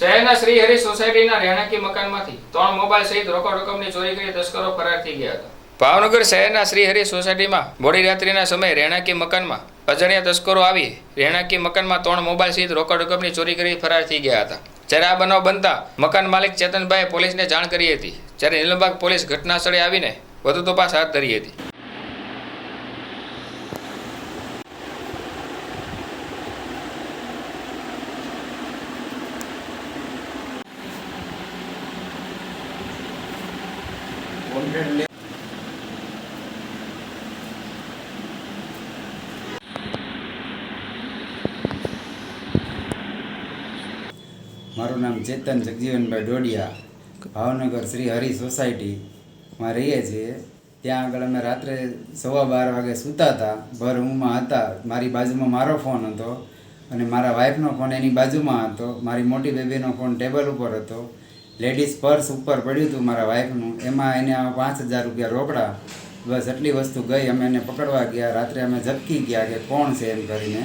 શહેરના શ્રી હરિ સોસાયટીના રહેણાંકી મકાનમાંથી ત્રણ મોબાઈલ સહિત રોકડ રકમની ચોરી કરી તસ્કરો ફરાર થઈ ગયા હતા. ભાવનગર શહેરના શ્રી હરિ સોસાયટીમાં મોડી રાત્રિના સમયે રહેણાંકી મકાનમાં અજાણ્યા તસ્કરો આવી રહેણાંકી મકાનમાં ત્રણ મોબાઈલ સહિત રોકડ રકમની ચોરી કરી ફરાર થઈ ગયા હતા. જ્યારે આ બનાવ બનતા મકાન માલિક ચેતનભાઈએ પોલીસને જાણ કરી હતી. જ્યારે નીલમબાગ પોલીસ ઘટના સ્થળે આવીને વધુ તપાસ હાથ ધરી હતી. મારું નામ ચેતન જગજીવનભાઈ ડોડિયા, ભાવનગર શ્રી હરિ સોસાયટીમાં રહીએ છીએ. ત્યાં આગળ અમે રાત્રે સવા બાર વાગે સૂતા હતા. ભર ઊંઘમાં હતા. મારી બાજુમાં મારો ફોન હતો અને મારા વાઈફનો ફોન એની બાજુમાં હતો. મારી મોટી બેબીનો ફોન ટેબલ ઉપર હતો. લેડીઝ પર્સ ઉપર પડ્યું હતું મારા વાઈફનું. એમાં એને આ પાંચ હજાર રૂપિયા રોકડા બસ એટલી વસ્તુ ગઈ. અમે એને પકડવા ગયા. રાત્રે અમે ઝબકી ગયા કે કોણ છે એમ કરીને.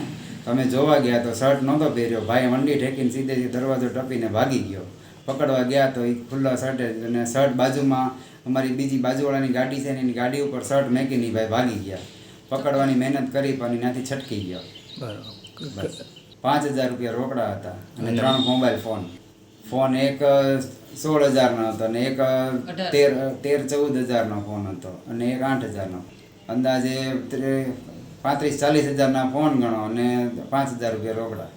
અમે જોવા ગયા તો શર્ટ નહોતો પહેર્યો. ભાઈ વંડી ઠેકીને સીધે દરવાજો ટપીને ભાગી ગયો. પકડવા ગયા તો એ ખુલ્લા શર્ટે અને શર્ટ બાજુમાં અમારી બીજી બાજુવાળાની ગાડી છે ને એની ગાડી ઉપર શર્ટ મેકીને નહીં ભાઈ ભાગી ગયા. પકડવાની મહેનત કરી પણ એનાથી છટકી ગયો. બરાબર. પાંચ હજાર રૂપિયા રોકડા હતા અને ત્રણ મોબાઈલ ફોન. ફોન એક સોળ હજારનો હતો અને એક તેર તેર ચૌદ હજારનો ફોન હતો અને એક આઠ હજારનો અંદાજે ત્રે- પાંત્રીસ ચાલીસ હજારના ફોન ગણો અને પાંચ હજાર રૂપિયા રોકડા.